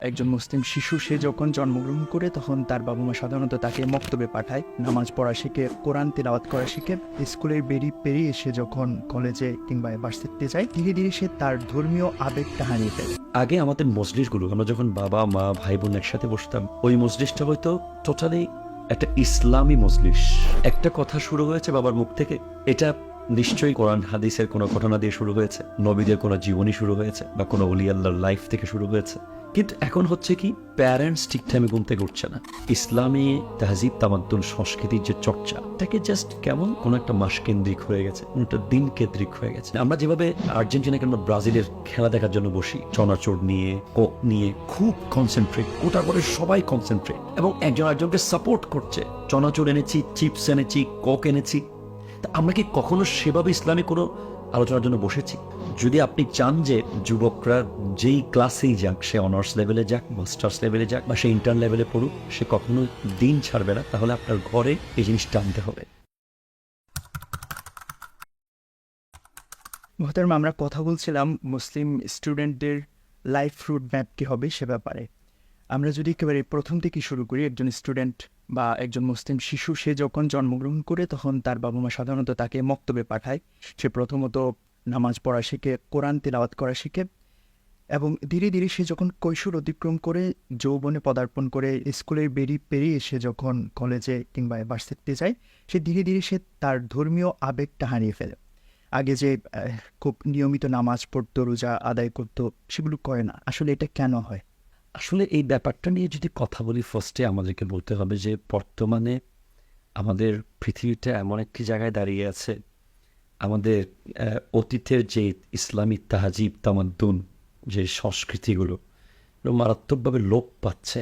একজন মুসলিম শিশু, সে যখন জন্মগ্রহণ করে, তখন তার বাবা মা সাধারণত তাকে মক্তবে পাঠায়, নামাজ পড়া শিখে, কোরআন তেলাওয়াত করা শিখে। স্কুলের বেরিয়ে পেরিয়ে সে যখন কলেজে কিংবা ভার্সিটিতে যায়, ধীরে ধীরে সে তার ধর্মীয় আবেগটা হারিয়ে ফেলে আগে আমাদের মজলিসগুলো, আমরা যখন বাবা, মা ভাই বোন একসাথে বসতাম, ওই মজলিসটা হয়তো টোটালি একটা ইসলামী মজলিস। একটা কথা শুরু হয়েছে বাবার মুখ থেকে, এটা নিশ্চয়ই কোরআন, হাদিসের কোনো ঘটনা দিয়ে শুরু হয়েছে, নবীদের কোনো জীবনী শুরু হয়েছে বা কোনো অলি লাইফ থেকে শুরু হয়েছে। কিন্তু এখন হচ্ছে কি প্যারেন্টস ঠিক টাইমে ঘুম থেকে উঠছে না। ইসলামী তাহজিব, তামাদ্দুন, সংস্কৃতির যে চর্চা, এটাকে জাস্ট কেমন? কোনো একটা মাস কেন্দ্রিক হয়ে গেছে, কোনো একটা দিন কেন্দ্রিক হয়ে গেছে। আমরা যেভাবে আর্জেন্টিনা কিংবা ব্রাজিলের খেলা দেখার জন্য বসি, চনাচোর নিয়ে, কোক নিয়ে, খুব কনসেন্ট্রেট ওটার পরে সবাই কনসেন্ট্রেট এবং একজন আরেকজনকে সাপোর্ট করছে। চনাচোর এনেছি চিপস এনেছি কোক এনেছি তা আমরা কি কখনো সেভাবে ইসলামী কোনো আলোচনার জন্য বসেছি? যদি আপনি চান যে যুবকরা যেই ক্লাসেই যাক সে অনার্স লেভেলে যাক মাস্টার্স লেভেলে যাক বা সে ইন্টার লেভেলে পড়ুক সে কখনো দিন ছাড়বে না তাহলে আপনার ঘরে এই জিনিসটা আনতে হবে। মহতারম আমরা কথা বলছিলাম মুসলিম স্টুডেন্টদের লাইফ রুট ম্যাপ কী হবে সে ব্যাপারে। আমরা যদি একেবারে প্রথম থেকে শুরু করি একজন স্টুডেন্ট বা একজন মুসলিম শিশু, সে যখন জন্মগ্রহণ করে তখন তার বাবা মা সাধারণত তাকে মক্তবে পাঠায়। সে প্রথমত নামাজ পড়া শিখে, কোরআন তেলাওয়াত করা শিখে এবং ধীরে ধীরে সে যখন কৈশোর অতিক্রম করে, যৌবনে পদার্পণ করে স্কুলের বেরিয়ে পেরিয়ে সে যখন কলেজে কিংবা ভার্সিটিতে যায়, সে ধীরে ধীরে সে তার ধর্মীয় আবেগটা হারিয়ে ফেলে। আগে যে খুব নিয়মিত নামাজ পড়তো, রোজা আদায় করতো, সেগুলো করে না। আসলে এটা কেন হয়? আসলে এই ব্যাপারটা নিয়ে যদি কথা বলি ফার্স্টে আমাদেরকে বলতে হবে যে বর্তমানে আমাদের পৃথিবীটা এমন একটি জায়গায় দাঁড়িয়ে আছে। আমাদের অতীতের যে ইসলামী তাহাজিব, তামাদ্দুন, যে সংস্কৃতিগুলো মারাত্মকভাবে লোপ পাচ্ছে।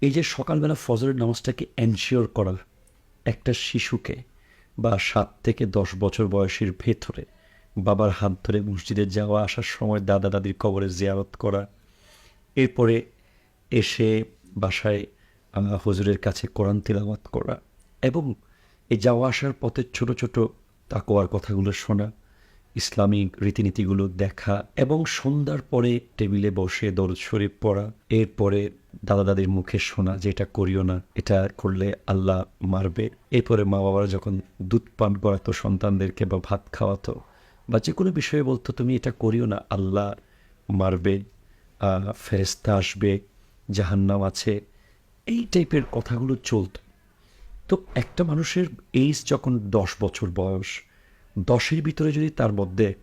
এই যে সকালবেলা ফজরের নামাজটাকে এনশিওর করা একটা শিশুকে বা সাত থেকে দশ বছর বয়সের ভেতরে বাবার হাত ধরে মসজিদে যাওয়া, আসার সময় দাদা দাদির কবরে জিয়ারত করা এরপরে এসে বাসায় হুজুরের কাছে কোরআন তিলাওয়াত করা এবং এই যাওয়া আসার পথে ছোট ছোট তাকোয়ার কথাগুলো শোনা, ইসলামিক রীতিনীতিগুলো দেখা এবং সন্ধ্যার পরে টেবিলে বসে দরুদ শরীফ পড়া। এরপরে দাদা দাদির মুখে শোনা যে এটা করিও না, এটা করলে আল্লাহ মারবে। এরপরে মা বাবারা যখন দুধ পান করাতো, সন্তানদেরকে বা ভাত খাওয়াতো বা যে কোনো বিষয়ে বলতো, তুমি এটা করিও না, আল্লাহ মারবে। ফেরেস্তা আসবে, জাহান্নাম আছে, এই টাইপের কথাগুলো চলত। তো একটা মানুষের এইজ যখন দশ বছর বয়স, দশের ভিতরে যদি তার মধ্যে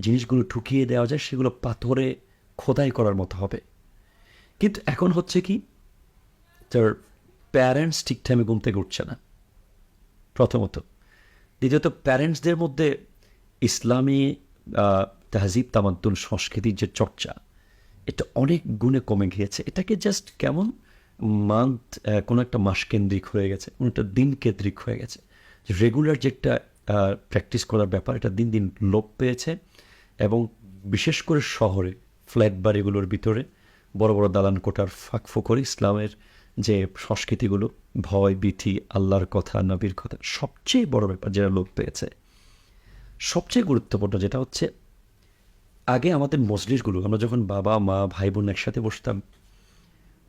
জিনিসগুলো ঠুকিয়ে দেওয়া যায়, সেগুলো পাথরে খোদাই করার মতো হবে। কিন্তু এখন হচ্ছে কি, তার প্যারেন্টস ঠিক টাইমে ঘুম থেকে উঠছে না। প্রথমত। দ্বিতীয়ত প্যারেন্টসদের মধ্যে ইসলামী তাহজিব, তামাদ্দুন, সংস্কৃতির যে চর্চা এটা অনেক গুণে কমে গিয়েছে। এটাকে জাস্ট কেমন? মান্থ কোনো একটা মাস কেন্দ্রিক হয়ে গেছে, কোনো একটা দিন কেন্দ্রিক হয়ে গেছে। রেগুলার যে একটা প্র্যাকটিস করার ব্যাপার, এটা দিন দিন লোপ পেয়েছে এবং বিশেষ করে শহরে ফ্ল্যাট বাড়িগুলোর ভিতরে, বড় বড় দালান কোটার ফাঁক ফোকর, ইসলামের যে সংস্কৃতিগুলো, ভয় বিথি আল্লাহর কথা, নবীর কথা, সবচেয়ে বড় ব্যাপার যেটা লোপ পেয়েছে। সবচেয়ে গুরুত্বপূর্ণ যেটা হচ্ছে আগে আমাদের মজলিসগুলো আমরা যখন বাবা, মা ভাই বোন একসাথে বসতাম,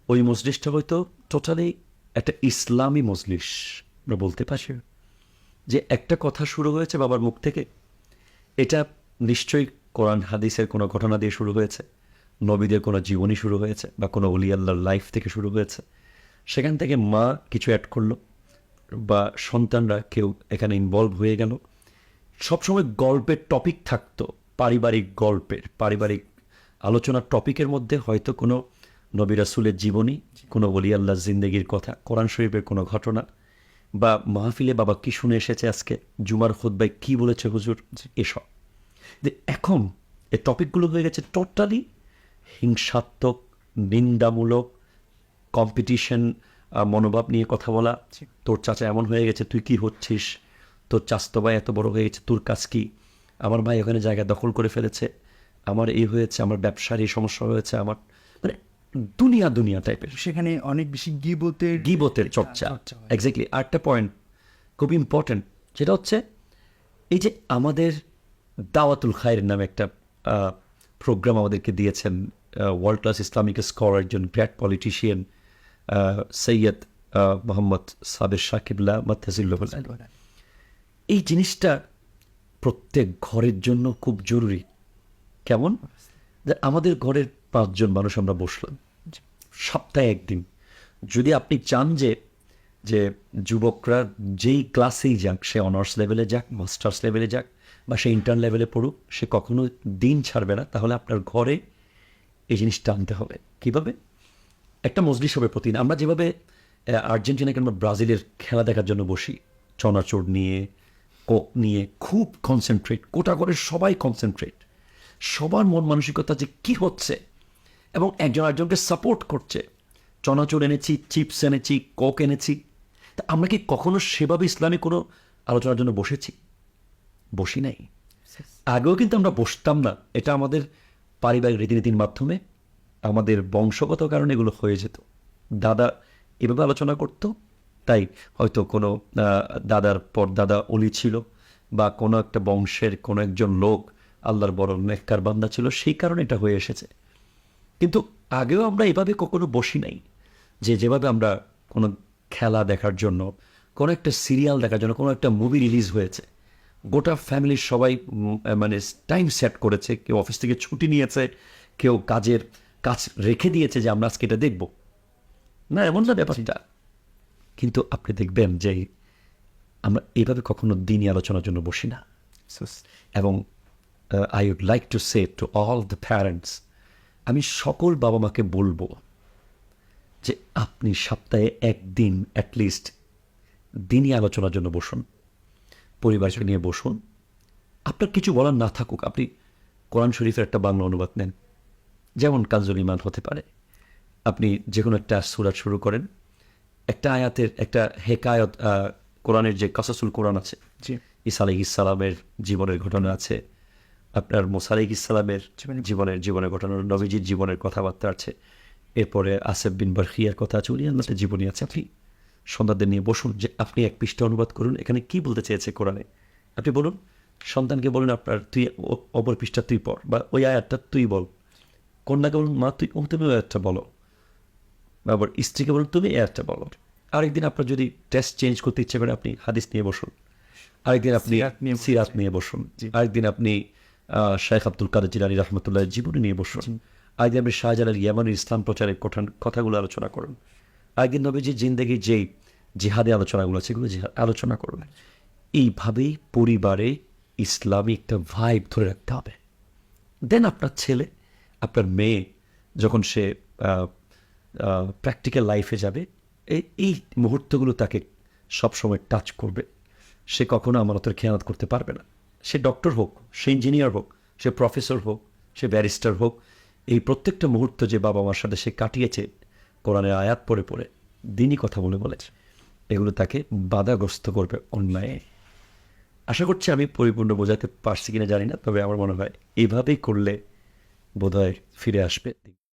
ওই মজলিসটা হয়তো টোটালি একটা ইসলামী মজলিস আমরা বলতে পারি। যে একটা কথা শুরু হয়েছে বাবার মুখ থেকে, এটা নিশ্চয়ই কোরআন, হাদিসের কোনো ঘটনা দিয়ে শুরু হয়েছে, নবীদের কোনো জীবনী শুরু হয়েছে, বা কোনো অলি আল্লাহর লাইফ থেকে শুরু হয়েছে। সেখান থেকে মা কিছু অ্যাড করল, বা সন্তানরা কেউ এখানে ইনভলভ হয়ে গেল। সবসময় গল্পের টপিক থাকতো। পারিবারিক গল্পের পারিবারিক আলোচনার টপিকের মধ্যে হয়তো কোনো নবী রাসুলের জীবনী কোনো বলি আল্লাহ জিন্দেগির কথা কোরআন শরীফের কোনো ঘটনা বা মাহফিলে বাবা কি শুনে এসেছে আজকে জুমার খুদ্বাই কি বলেছে হুজুর এসব। যে এখন এই টপিকগুলো হয়ে গেছে টোটালি হিংসাত্মক নিন্দামূলক কম্পিটিশন মনোভাব নিয়ে কথা বলা। তোর চাচা এমন হয়ে গেছে তুই কি হচ্ছিস? তোর চাস্তো ভাই এত বড় হয়ে গেছে তোর কাজ কি? আমার ভাই ওখানে জায়গা দখল করে ফেলেছে। আমার এই হয়েছে আমার ব্যবসার এই সমস্যা হয়েছে আমার মানে দুনিয়া দুনিয়া টাইপের সেখানে অনেক বেশি গিবতের গিবতের চর্চা। এক্স্যাক্টলি আরেকটা পয়েন্ট খুব ইম্পর্ট্যান্ট যেটা হচ্ছে এই যে আমাদের দাওয়াতুল খায়ের নামে একটা প্রোগ্রাম আমাদেরকে দিয়েছেন ওয়ার্ল্ড ক্লাস ইসলামিক স্কর একজন গ্র্যাট পলিটিশিয়ান সৈয়দ মোহাম্মদ সাবের সাকিবুল্লাহ মাতাজিল্লাহ এই জিনিসটা প্রত্যেক ঘরের জন্য খুব জরুরি। কেমন? আমাদের ঘরের পাঁচজন মানুষ আমরা বসলাম। সপ্তাহে একদিন। যদি আপনি চান যে যে যুবকরা যেই ক্লাসেই যাক সে অনার্স লেভেলে যাক মাস্টার্স লেভেলে যাক বা সে ইন্টার্ন লেভেলে পড়ুক সে কখনো দিন ছাড়বে না তাহলে আপনার ঘরে এই জিনিসটা আনতে হবে। কীভাবে? একটা মজলিস হবে প্রতিদিন। আমরা যেভাবে আহ, আর্জেন্টিনা কিংবা ব্রাজিলের খেলা দেখার জন্য বসি। চনাচোর নিয়ে নিয়ে খুব কনসেন্ট্রেট কোটা করে সবাই কনসেন্ট্রেট সবার মন মানসিকতা যে কি হচ্ছে এবং একজন আরেকজনকে সাপোর্ট করছে। চনাচোর এনেছি চিপস এনেছি কোক এনেছি। তা আমরা কি কখনো সেভাবে ইসলামী কোনো আলোচনার জন্য বসেছি? বসি নাই। আগেও কিন্তু আমরা বসতাম না। এটা আমাদের পারিবারিক রীতিনীতির মাধ্যমে, আমাদের বংশগত কারণে এগুলো হয়ে যেত। দাদা এভাবে আলোচনা করত তাই হয়তো কোনো দাদার পর দাদা অলি ছিল বা কোনো একটা বংশের কোনো একজন লোক আল্লাহর বড় নেককার বান্দা ছিল, সেই কারণে এটা হয়ে এসেছে। কিন্তু আগেও আমরা এভাবে কখনো বসি নাই যে যেভাবে আমরা কোনো খেলা দেখার জন্য, কোনো একটা সিরিয়াল দেখার জন্য, কোনো একটা মুভি রিলিজ হয়েছে। গোটা ফ্যামিলির সবাই মানে টাইম সেট করেছে, কেউ অফিস থেকে ছুটি নিয়েছে, কেউ কাজের কাজ রেখে দিয়েছে যে আমরা আজকে এটা দেখব। না, এমন না ব্যাপারটা। কিন্তু আপনি দেখবেন যে আমরা এভাবে কখনো দিনই আলোচনার জন্য বসি না। এবং I would like to say to all the parents আমি সকল বাবা মাকে বলব যে আপনি সপ্তাহে একদিন অ্যাটলিস্ট দিনই আলোচনার জন্য বসুন পরিবারকে নিয়ে বসুন। আপনার কিছু বলার না থাকুক আপনি কোরআন শরীফের একটা বাংলা অনুবাদ নেন। যেমন কাজল ইমান হতে পারে। আপনি যে কোনো একটা সুরাত শুরু করেন একটা আয়াতের একটা হেকায়ত কোরআনের যে কাসাসুল কোরআন আছে। ঈসা আলাইহ ইসালামের জীবনের ঘটনা আছে আপনার মোসা আলাইহ ইসালামের জীবনের- জীবনের ঘটনা নবীজির জীবনের কথাবার্তা আছে এরপরে আসেফ বিন বারখিয়ার কথা আছে উনি আল্লাহর জীবনী আছে। আপনি সন্তানদের নিয়ে বসুন যে আপনি এক পৃষ্ঠা অনুবাদ করুন এখানে কি বলতে চেয়েছে কোরআনে? আপনি বলুন সন্তানকে বলুন আপনার তুই অপর পৃষ্ঠা তুই পড় বা ওই আয়াতটা তুই বল। কন্যাকে বলুন মা তুই ও তুমি ওই আয়াতটা বলো। বা আবার স্ত্রীকে বলুন তুমি এই আয়াতটা বলো। আরেকদিন আপনার যদি টেস্ট চেঞ্জ করতে ইচ্ছে করে আপনি হাদিস নিয়ে বসুন। আরেকদিন আপনি সিরাত নিয়ে বসুন। আরেকদিন আপনি শেখ আব্দুল কাদের জিলানি রহমতুল্লাহ জীবনী নিয়ে বসুন। আরেকদিন আপনি শাহজালাল ইয়ামানের ইসলাম প্রচারের কঠান কথাগুলো আলোচনা করুন। আরেকদিন নবীজির জিন্দগি যেই জিহাদি আলোচনাগুলো আছে সেগুলো আলোচনা করুন। এইভাবেই পরিবারে ইসলামী একটা ভাইব ধরে রাখতে হবে। দেন আপনার ছেলে আপনার মেয়ে যখন সে প্র্যাকটিক্যাল লাইফে যাবে এই মুহূর্তগুলো তাকে সবসময় টাচ করবে। সে কখনো আমানতের খেয়ানত করতে পারবে না। সে ডক্টর হোক, সে ইঞ্জিনিয়ার হোক, সে প্রফেসর হোক, সে ব্যারিস্টার হোক, এই প্রত্যেকটা মুহূর্ত যে বাবা মার সাথে সে কাটিয়েছে, কোরআনের আয়াত পড়ে পড়ে, দিনই কথা বলে বলেছে। এগুলো তাকে বাধাগ্রস্ত করবে অন্যায়ে। আশা করছি আমি পরিপূর্ণ বোঝাতে পারছি কিনা জানি না, তবে আমার মনে হয় এভাবেই করলে বোধহয় ফিরে আসবে।